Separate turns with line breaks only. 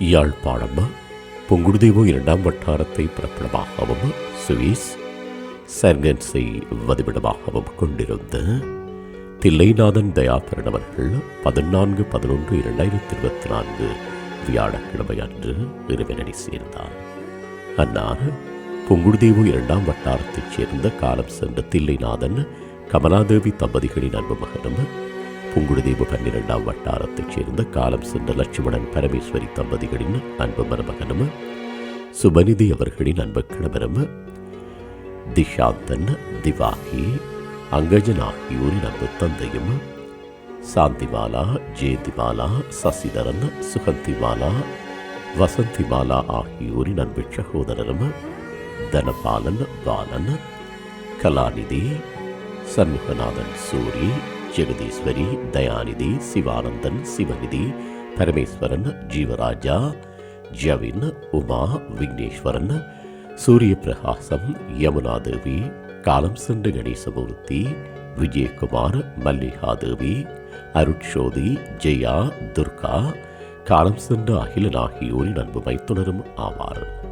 யாழ்ப்பாணம் பொங்குடுதேவோ இரண்டாம் வட்டாரத்தை பிறப்பிடமாகவும் சுவிஸ் சர்கன்ஸை வதிவிடமாகவும் கொண்டிருந்த தில்லைநாதன் தயாகரன் அவர்கள் பதினான்கு பதினொன்று இரண்டாயிரத்தி இருபத்தி நான்கு வியாழக்கிழமை அன்று இருவினடி சேர்ந்தார். அன்னார் பொங்குடுதேவோ இரண்டாம் வட்டாரத்தைச் சேர்ந்த காலம் சென்ற தில்லைநாதன் கமலாதேவி தம்பதிகளின் அன்பு மகனும் புங்குடுதீவு பன்னிரெண்டாம் வட்டாரத்தைச் சேர்ந்த காலம் சென்ற லட்சுமணன் பரமேஸ்வரி தம்பதிகளின் அன்பு மருமகனும் சுபநிதி அவர்களின் அன்பு கணவரும் திஷாந்தன் திவாகி அங்கஜன் ஆகியோரின் அன்பு தந்தையும் சாந்திமாலா ஜெயந்திமாலா சசிதரன் சுகந்திமாலா வசந்திமாலா ஆகியோரின் அன்பு சகோதரரும் தனபாலன் பாலன் கலாநிதி சண்முகநாதன் சூரி ஜெகதீஸ்வரி தயாநிதி சிவானந்தன் சிவநிதி பரமேஸ்வரன் ஜீவராஜா ஜவின் உமா விக்னேஸ்வரன் சூரிய பிரகாசம் யமுனாதேவி காலம் சென்ற கணேசமூர்த்தி விஜயகுமார் மல்லிகாதேவி அருட்சோதி ஜெயா துர்கா காலம் சென்ற அகிலன் ஆகியோரின் அன்பு மைத்துணரும் ஆவார்.